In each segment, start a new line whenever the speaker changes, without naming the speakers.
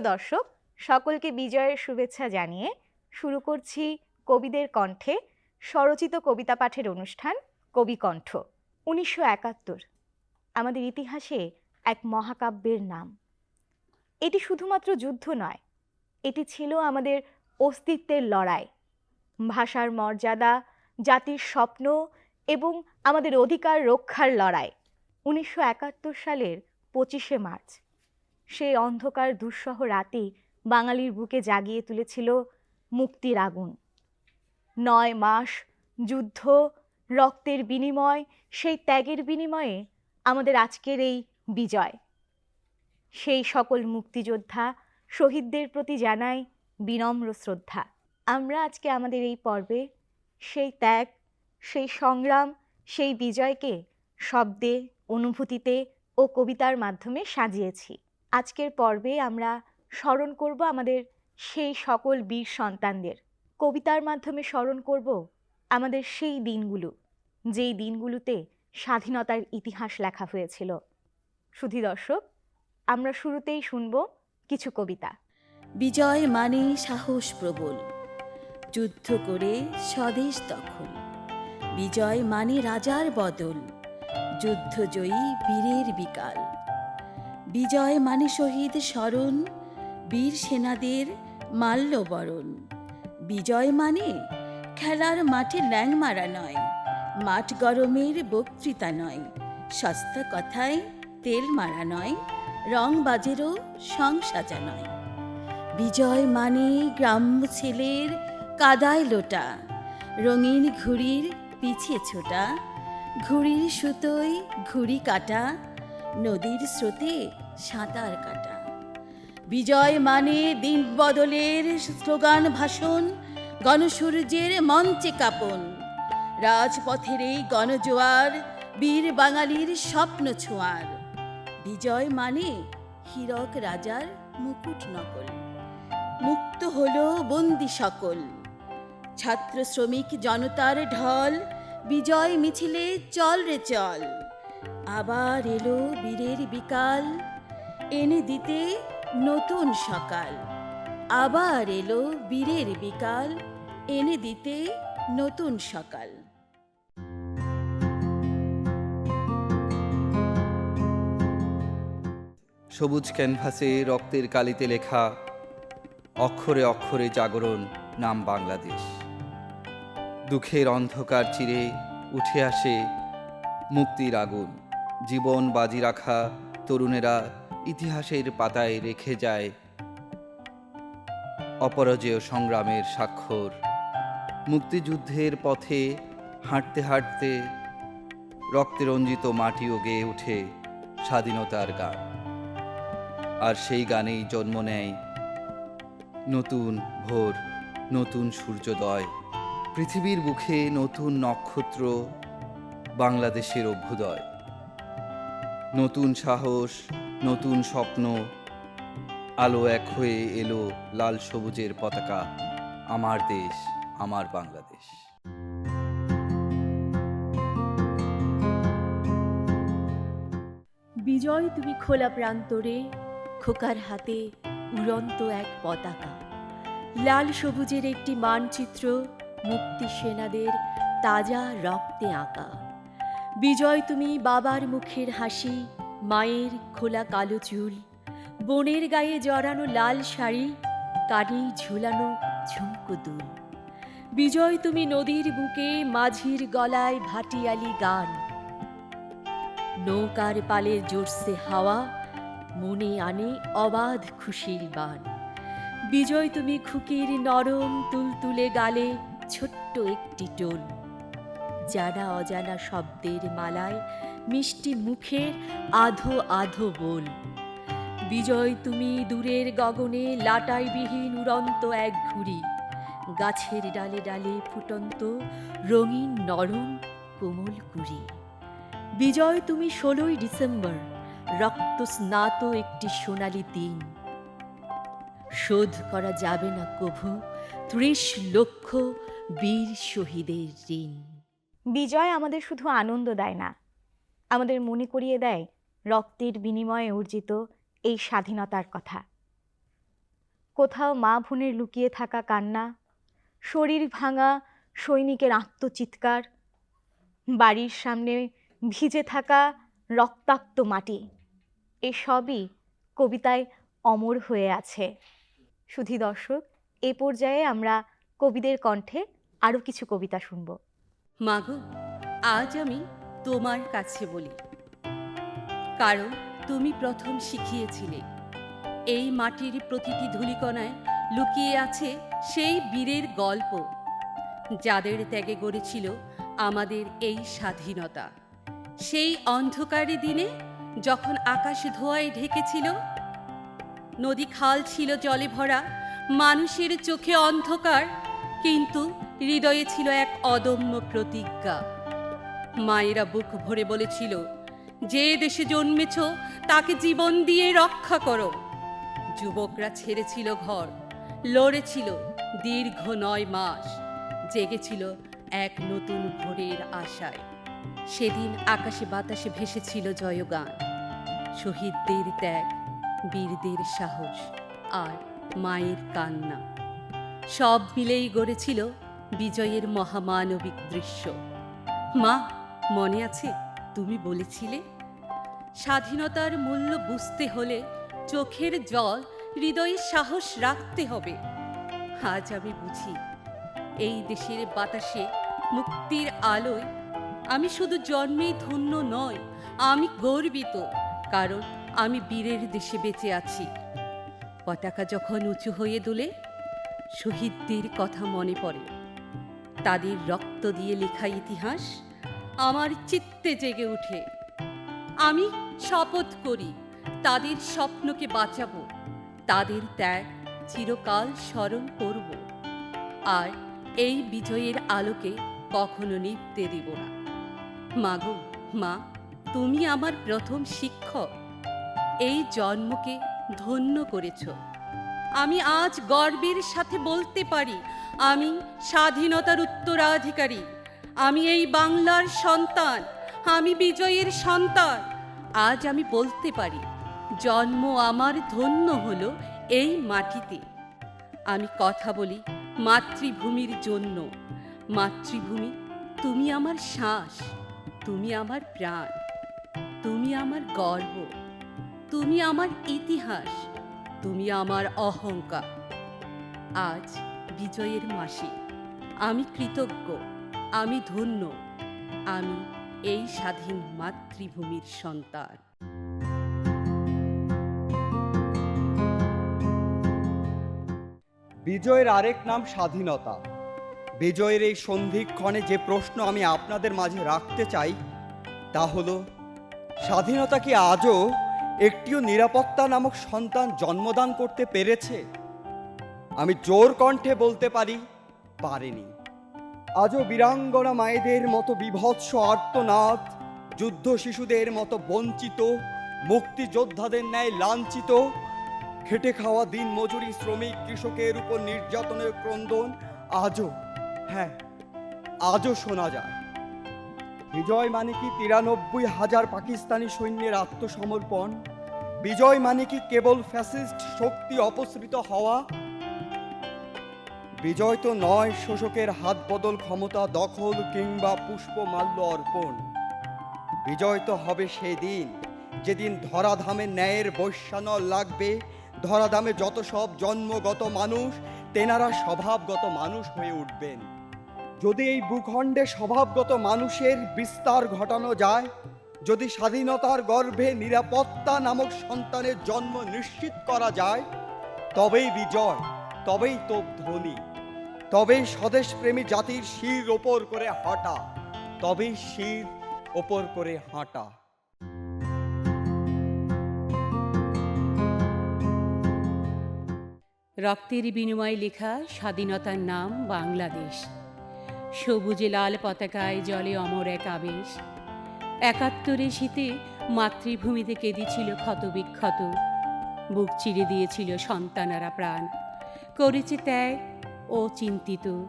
প্রিয় দর্শক, সকলকে বিজয়ের শুভেচ্ছা জানিয়ে শুরু করছি কবিদের কণ্ঠে স্বরচিত কবিতা পাঠের অনুষ্ঠান কবিকণ্ঠ উনিশশো একাত্তর। আমাদের ইতিহাসে এক মহাকাব্যের নাম। এটি শুধুমাত্র যুদ্ধ নয়, এটি ছিল আমাদের অস্তিত্বের লড়াই। ভাষার মর্যাদা, জাতির স্বপ্ন এবং আমাদের অধিকার রক্ষার লড়াই। উনিশশো একাত্তর সালের পঁচিশে মার্চ। সেই অন্ধকার দুঃসহ রাতে বাঙালির বুকে জাগিয়ে তুলেছিল মুক্তির আগুন। নয় মাস যুদ্ধ, রক্তের বিনিময়, সেই ত্যাগের বিনিময়ে আমাদের আজকের এই বিজয়। সেই সকল মুক্তিযোদ্ধা শহীদদের প্রতি জানাই বিনম্র শ্রদ্ধা। আমরা আজকে আমাদের এই পর্বে সেই ত্যাগ, সেই সংগ্রাম, সেই বিজয়কে শব্দে, অনুভূতিতে ও কবিতার মাধ্যমে সাজিয়েছি। আজকের পর্বে আমরা স্মরণ করব আমাদের সেই সকল বীর সন্তানদের। কবিতার মাধ্যমে স্মরণ করব আমাদের সেই দিনগুলো, যেই দিনগুলোতে স্বাধীনতার ইতিহাস লেখা হয়েছিল। শুধু দর্শক, আমরা শুরুতেই শুনব কিছু কবিতা।
বিজয় মানে সাহস প্রবল, যুদ্ধ করে স্বদেশ দখল। বিজয় মানে রাজার বদল যুদ্ধজয়ী বীরের বিকাল। বিজয় মানে শহীদ স্মরণ, বীর সেনাদের মাল্যবরণ। বিজয় মানে খেলার মাঠে ল্যাং মারা নয়, মাঠ গরমের বক্তৃতা নয়, সস্তা কথায় তেল মারা নয়, রং বাজেরও সং সাজা নয়। বিজয় মানে গ্রাম্য ছেলের কাদায় লোটা, রঙিন ঘুড়ির পিছিয়ে ছোটা, ঘুড়ির সুতোয় ঘুড়ি কাটা, নদীর স্রোতে সাঁতার কাটা। বিজয় মানে দিন বদলের স্লোগান ভাষণ গণসূর্যের মঞ্চে কাপন। রাজপথের এই গণজোয়ার বীর বাঙালির স্বপ্ন ছোঁয়ার। বিজয় মানে হীরক রাজার মুকুট নকল। মুক্ত হল বন্দি সকল। ছাত্র শ্রমিক জনতার ঢল, বিজয় মিছিলে চল রে চল। আবার এলো বীরের বিকাল এনে দিতে নতুন সকাল। আবার এলো বীরের বিকাল, এনে দিতে নতুন সকাল।
সবুজ ক্যানভাসে রক্তের কালিতে লেখা, অক্ষরে অক্ষরে জাগরণ নাম বাংলাদেশ। দুঃখের অন্ধকার চিরে উঠে আসে মুক্তির আগুন। জীবন বাজি রাখা তরুণেরা ইতিহাসের পাতায় রেখে যায় অপরাজেয় সংগ্রামের স্বাক্ষর। মুক্তিযুদ্ধের পথে হাঁটতে হাঁটতে রক্তে রঞ্জিত মাটিও গেয়ে ওঠে স্বাধীনতার গান। আর সেই গানেই জন্ম নেয় নতুন ভোর, নতুন সূর্যোদয়, পৃথিবীর বুকে নতুন নক্ষত্র, বাংলাদেশের অভ্যুদয়। নতুন সাহস নতুন স্বপ্ন, আলো এক হয়ে এলো লাল সবুজের পতাকা, আমার দেশ, আমার বাংলাদেশ।
বিজয়, তুমি খোলা প্রান্তরে, খোকার হাতে উড়ন্ত এক পতাকা। লাল সবুজের একটি মানচিত্র, মুক্তি সেনাদের তাজা রক্তে আঁকা। বিজয়, তুমি বাবার মুখের হাসি মায়ের খোলা কালো চুল, বনের গায়ে জড়ানো লাল শাড়ি কানেই ঝুলানো ঝুমকো দুল। বিজয়, তুমি নদীর বুকে মাঝির গলায় ভাটিয়ালি গান। নৌকার পালে জোরসে হাওয়া, মনে আনে অবাধ খুশির বান। বিজয়, তুমি খুকির নরম তুলতুলে গালে ছোট্ট একটি টোল। জানা অজানা শব্দের মালায় মিষ্টি মুখের আধো আধো বল। বিজয়, তুমি দূরের গগনে লাটাইবিহীন উড়ন্ত এক ঘুড়ি। গাছের ডালে ডালে ফুটন্ত রঙিন নরম কোমল কুড়ি। বিজয়, তুমি ষোলোই ডিসেম্বর রক্ত স্নাত একটি সোনালি দিন। শোধ করা যাবে না কভু, ত্রিশ লক্ষ বীর শহীদের ঋণ।
বিজয় আমাদের শুধু আনন্দ দেয় না আমাদের মনে করিয়ে দেয় রক্তের বিনিময়ে অর্জিত এই স্বাধীনতার কথা। কোথাও মা ভুনের লুকিয়ে থাকা কান্না, শরীর ভাঙা সৈনিকের আত্মচিৎকার, বাড়ির সামনে ভিজে থাকা রক্তাক্ত মাটি, এসবই কবিতায় অমর হয়ে আছে। সুধী দর্শক, এ পর্যায়ে আমরা কবিদের কণ্ঠে আরও কিছু কবিতা শুনব।
মাগো আজ আমি তোমার কাছে বলি। কারণ তুমি প্রথম শিখিয়েছিলে, এই মাটির প্রতিটি ধূলিকণায় লুকিয়ে আছে সেই বীরের গল্প, যাদের ত্যাগে গড়েছিল আমাদের এই স্বাধীনতা। সেই অন্ধকারে দিনে যখন আকাশ ধোঁয়ায় ঢেকেছিল, নদী খাল ছিল জলে ভরা, মানুষের চোখে অন্ধকার, কিন্তু হৃদয়ে ছিল এক অদম্য প্রতিজ্ঞা। মায়েরা বুক ভরে বলেছিল, যে দেশে জন্মেছ, তাকে জীবন দিয়ে রক্ষা করো। যুবকরা ছেড়েছিল ঘর, লড়েছিল দীর্ঘ নয় মাস, জেগেছিল এক নতুন ভোরের আশায়। সেদিন আকাশে বাতাসে ভেসেছিল জয়গান। শহীদদের ত্যাগ, বীরদের সাহস আর মায়ের কান্না। সব মিলেই গড়েছিল বিজয়ের মহামানবিক দৃশ্য। মা মনে আছে? তুমি বলেছিলে। স্বাধীনতার মূল্য বুঝতে হলে চোখের জল, হৃদয়ে সাহস রাখতে হবে। আজ আমি বুঝি, এই দেশের বাতাসে, মুক্তির আলোয়, আমি শুধু জন্মেই ধন্য নয় আমি গর্বিত, কারণ আমি বীরের দেশে বেঁচে আছি। পতাকা যখন উঁচু হয়ে দুলে, শহীদদের কথা মনে পড়ে। তাদের রক্ত দিয়ে লেখা ইতিহাস আমার চিত্তে জেগে উঠে। আমি শপথ করি, তাদের স্বপ্নকে বাঁচাবো, তাদের ত্যাগ চিরকাল স্মরণ করব। আর এই বিজয়ের আলোকে কখনো নিভতে দেব না। মাগো, মা, তুমি আমার প্রথম শিক্ষক। এই জন্মকে ধন্য করেছ। আমি আজ গর্বের সাথে বলতে পারি, আমি স্বাধীনতার উত্তরাধিকারী। আমি এই বাংলার সন্তান, আমি বিজয়ের সন্তান। আজ আমি বলতে পারি, জন্ম আমার ধন্য হলো এই মাটিতে। আমি কথা বলি মাতৃভূমির জন্য। মাতৃভূমি, তুমি আমার শ্বাস, তুমি আমার প্রাণ, তুমি আমার গর্ব, তুমি আমার ইতিহাস, তুমি আমার অহংকার। আজ বিজয়ের মাসে আমি কৃতজ্ঞ। আমি ধন্য। আমি এই স্বাধীন মাতৃভূমির সন্তান।
বিজয়ের আরেক নাম স্বাধীনতা। বিজয়ের এই সন্ধিক্ষণে যে প্রশ্ন আমি আপনাদের মাঝে রাখতে চাই, তা হলো, স্বাধীনতা কি আজও একটিও নিরাপত্তা নামক সন্তান জন্মদান করতে পেরেছে? আমি জোর কণ্ঠে বলতে পারি, পারেনি। আজও বীরাঙ্গনা মায়েদের মতো বিভৎস আর্তনাদ, যুদ্ধ শিশুদের মতো বঞ্চিত, মুক্তিযোদ্ধাদের ন্যায় লাঞ্ছিত, খেটে খাওয়া দিন মজুরি শ্রমিক কৃষকের উপর নির্যাতনের ক্রন্দন আজও হ্যাঁ আজও শোনা যায়। বিজয় মানে কি তিরানব্বই হাজার পাকিস্তানি সৈন্যের আত্মসমর্পণ, বিজয় মানে কি কেবল ফ্যাসিস্ট শক্তি অপসৃত হওয়া বিজয় তো নয় শোষকের হাত বদল ক্ষমতা দখল কিংবা পুষ্পমাল্য অর্পণ। বিজয় তো হবে সেদিন যেদিন ধরাধামে ন্যায়ের বৈশ্যানল লাগবে। ধরাধামে যত সব জন্মগত মানুষ, তেনারা স্বভাবগত মানুষ হয়ে উঠবেন। যদি এই ভূখণ্ডে স্বভাবগত মানুষের বিস্তার ঘটানো যায়, যদি স্বাধীনতার গর্ভে নিরাপত্তা নামক সন্তানের জন্ম নিশ্চিত করা যায়, তবেই বিজয়, তবেই তোপ ধ্বনি তবেই স্বদেশপ্রেমী জাতির শির ওপর করে হাঁটা তবেই শির ওপর করে হাঁটা।
রক্তের বিনিময়ে লেখা স্বাধীনতার নাম বাংলাদেশ। সবুজে লাল পতাকায় জলে অমর এক আবেশ। একাত্তরে শীতে মাতৃভূমিতে কেঁদেছিল ক্ষতবিক্ষত বুক চিরে দিয়েছিল সন্তানারা প্রাণ। করেছে ত্যাগ ও চিন্তিত।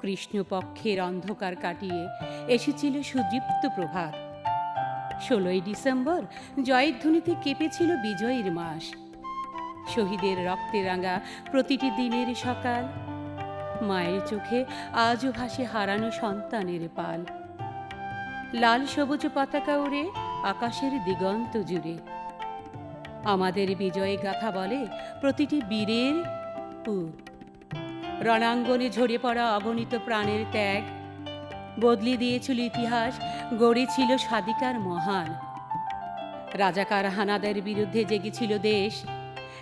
কৃষ্ণপক্ষের অন্ধকার কাটিয়ে এসেছিল সুদীপ্ত প্রভাত। ষোলোই ডিসেম্বর জয়ধ্বনিতে কেঁপেছিল বিজয়ের মাস।
শহীদের রক্তে রাঙা প্রতিটি দিনের সকাল। মায়ের চোখে আজও ভাসে হারানো সন্তানের পাল। লাল সবুজ পতাকা উড়ে আকাশের দিগন্ত জুড়ে। আমাদের বিজয় গাথা বলে প্রতিটি বীরের পুত। রণাঙ্গনে ঝরে পড়া অগণিত প্রাণের ত্যাগ। বদলে দিয়েছিল ইতিহাস গড়েছিল স্বাধিকার মহান। রাজাকার হানাদের বিরুদ্ধে জেগেছিল দেশ।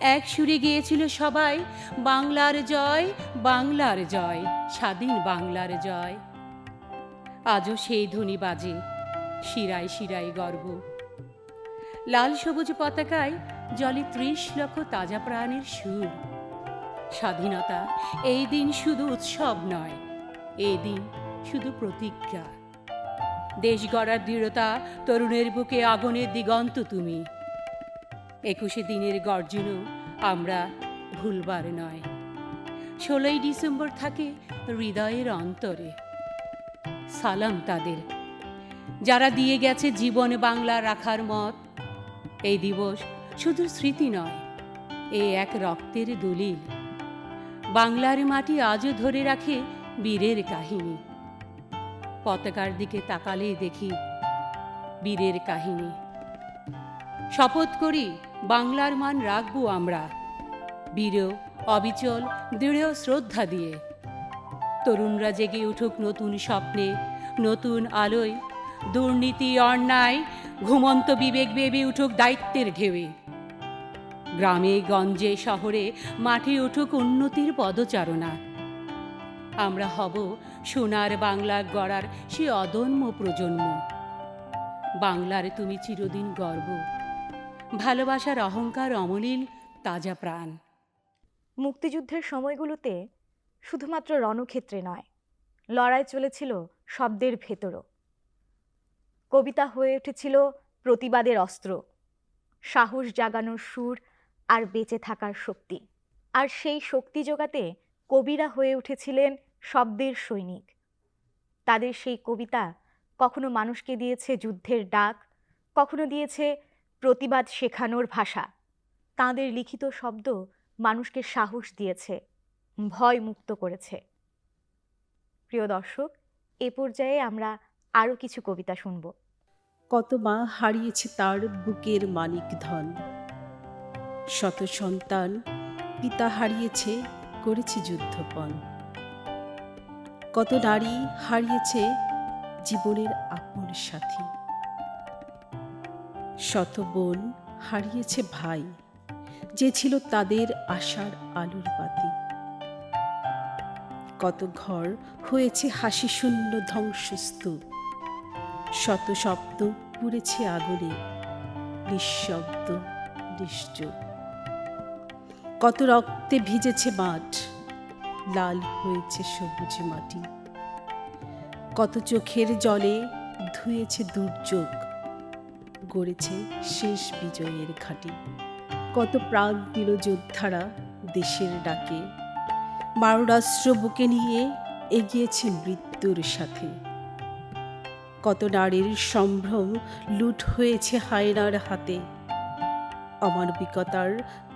এক সুরে গিয়েছিল সবাই, বাংলার জয় বাংলার জয়, স্বাধীন বাংলার জয়। আজও সেই ধ্বনি বাজে, শিরায় শিরায় গর্ব। লাল সবুজ পতাকায় জলে ত্রিশ লক্ষ তাজা প্রাণের সুর। স্বাধীনতা, এই দিন শুধু উৎসব নয়, এই দিন শুধু প্রতিজ্ঞা। দেশ গড়ার দৃঢ়তা, তরুণের বুকে আগুনের দিগন্ত তুমি। একুশে দিনের গর্জনও আমরা ভুলবার নয়। ষোলোই ডিসেম্বর থাকে হৃদয়ের অন্তরে। সালাম তাদের। যারা দিয়ে গেছে জীবন বাংলা রাখার মত, এই দিবস শুধু স্মৃতি নয়, এ এক রক্তের দলিল। বাংলার মাটি আজও ধরে রাখে বীরের কাহিনী। পতাকার দিকে তাকালেই দেখি বীরের কাহিনী। শপথ করি, বাংলার মান রাখব আমরা। বীর অবিচল, দৃঢ় শ্রদ্ধা দিয়ে। তরুণরা জেগে উঠুক নতুন স্বপ্নে, নতুন আলোয়। দুর্নীতি, অন্যায়, ঘুমন্ত বিবেক বেবে উঠুক দায়িত্বের ঢেউয়ে গ্রামে, গঞ্জে, শহরে মাঠে উঠুক উন্নতির পদচারণা। আমরা হব সোনার বাংলা গড়ার সে অদম্য প্রজন্ম। বাংলার তুমি চিরদিন গর্ব। ভালোবাসার অহংকার অমলিন, তাজা প্রাণ।
মুক্তিযুদ্ধের সময়গুলোতে শুধুমাত্র রণক্ষেত্রে নয়, লড়াই চলেছিল শব্দের ভেতরও। কবিতা হয়ে উঠেছিল প্রতিবাদের অস্ত্র, সাহস জাগানোর সুর আর বেঁচে থাকার শক্তি। আর সেই শক্তি জোগাতে কবিরা হয়ে উঠেছিলেন শব্দের সৈনিক। তাদের সেই কবিতা কখনো মানুষকে দিয়েছে যুদ্ধের ডাক, কখনো দিয়েছে প্রতিবাদ শেখানোর ভাষা। তাঁদের লিখিত শব্দ মানুষকে সাহস দিয়েছে, ভয় মুক্ত করেছে। প্রিয় দর্শক, এ পর্যায়ে আমরা আরও কিছু কবিতা শুনব।
কত মা হারিয়েছে তার বুকের মানিক ধন শত সন্তান পিতা হারিয়েছে, করেছে যুদ্ধপণ। কত নারী হারিয়েছে জীবনের আপন সাথী। শত বোন হারিয়েছে ভাই, যে ছিল তাদের আশার আলোর বাতি। কত ঘর হয়েছে হাসি শূন্য ধ্বংসস্তূপ। শত শব্দ পুড়েছে আগুনে, নিঃশব্দ, নিশ্চুপ। কত রক্তে ভিজেছে মাঠ, লাল হয়েছে সবুজ মাটি। কত চোখের জলে ধুয়েছে দুর্যোগ, গড়েছে শেষ বিজয়ের ঘাটি। কত প্রাণ দিল যোদ্ধারা দেশের ডাকে। মারণাস্ত্র বুকে নিয়ে এগিয়েছে মৃত্যুর সাথে। কত নারীর সম্ভ্রম লুট হয়েছে হায়নার হাতে। অমানবিকতার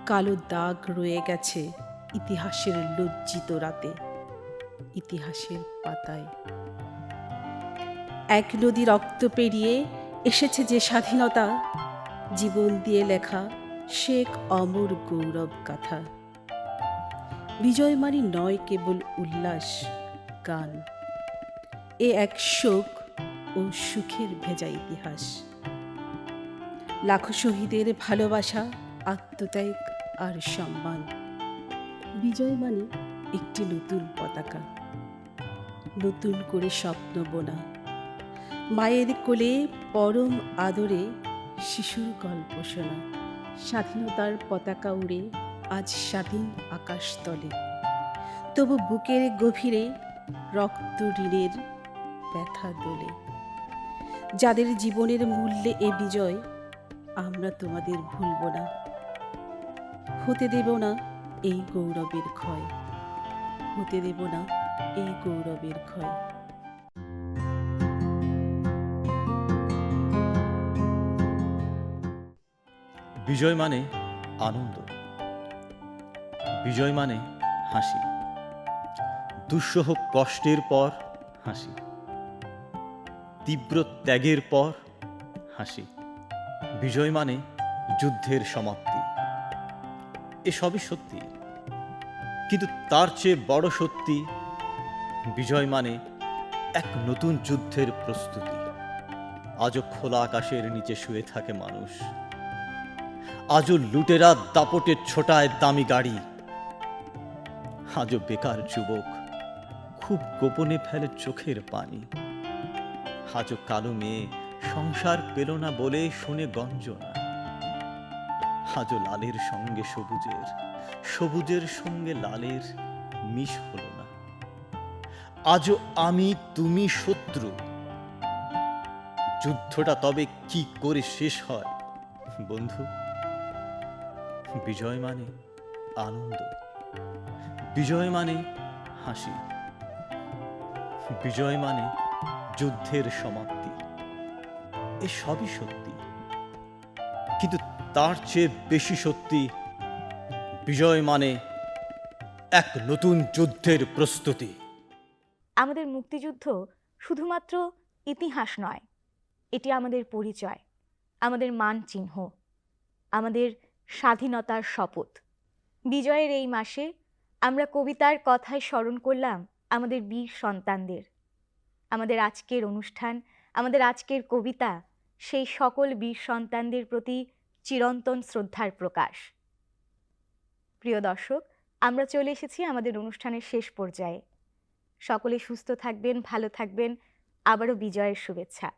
কালো দাগ রয়ে গেছে ইতিহাসের লজ্জিত রাতে, ইতিহাসের পাতায়। এক নদী রক্ত পেরিয়ে এসেছে যে স্বাধীনতা, জীবন দিয়ে লেখা শেখ অমর গৌরব গাথা। বিজয় মানি নয় কেবল উল্লাস, গান। এ এক শোক ও সুখের ভেজা ইতিহাস। লাখো শহীদের ভালোবাসা আত্মত্যাগ আর সম্মান। বিজয় মানে একটি নতুন পতাকা। নতুন করে স্বপ্ন বোনা। মায়ের কোলে পরম আদরে শিশুর গল্প শোনা। স্বাধীনতার পতাকা উড়ে আজ স্বাধীন আকাশ তলে। তবু বুকের গভীরে রক্ত ঋণের ব্যথা দোলে। যাদের জীবনের মূল্যে এ বিজয়, আমরা তোমাদের ভুলব না। হতে দেব না এই গৌরবের ক্ষয়। হতে দেব না এই গৌরবের ক্ষয়।
বিজয় মানে আনন্দ। বিজয় মানে হাসি। দুঃসহ কষ্টের পর হাসি। তীব্র ত্যাগের পর হাসি। বিজয় মানে যুদ্ধের সমাপ্তি। এসবই সত্যি। কিন্তু তার চেয়ে বড় সত্যি বিজয় মানে এক নতুন যুদ্ধের প্রস্তুতি। আজও খোলা আকাশের নিচে শুয়ে থাকে মানুষ। আজও লুটেরা দাপটের ছোটায় দামি গাড়ি। আজও বেকার যুবক খুব গোপনে ফেলে চোখের পানি। আজও কালো মেয়ে সংসার পেল না বলে শুনে গঞ্জনা। আজও লালের সঙ্গে সবুজের সবুজের সঙ্গে লালের মিশ হলো না। আজও আমি, তুমি শত্রু। যুদ্ধটা তবে কি করে শেষ হয়? বন্ধু, বিজয় মানে আনন্দ। বিজয় মানে হাসি। বিজয় মানে যুদ্ধের সমাপ্তি। এ সবই সত্যি। কিন্তু তার চেয়ে বেশি সত্যি বিজয় মানে এক নতুন যুদ্ধের প্রস্তুতি।
আমাদের মুক্তিযুদ্ধ শুধুমাত্র ইতিহাস নয়, এটি আমাদের পরিচয়, আমাদের মানচিহ্ন, আমাদের স্বাধীনতার শপথ। বিজয়ের এই মাসে আমরা কবিতার কথায় স্মরণ করলাম আমাদের বীর সন্তানদের। আমাদের আজকের অনুষ্ঠান, আমাদের আজকের কবিতা, সেই সকল বীর সন্তানদের প্রতি চিরন্তন শ্রদ্ধার প্রকাশ। প্রিয় দর্শক, আমরা চলে এসেছি আমাদের অনুষ্ঠানের শেষ পর্যায়ে। সকলে সুস্থ থাকবেন, ভালো থাকবেন। আবারও বিজয়ের শুভেচ্ছা।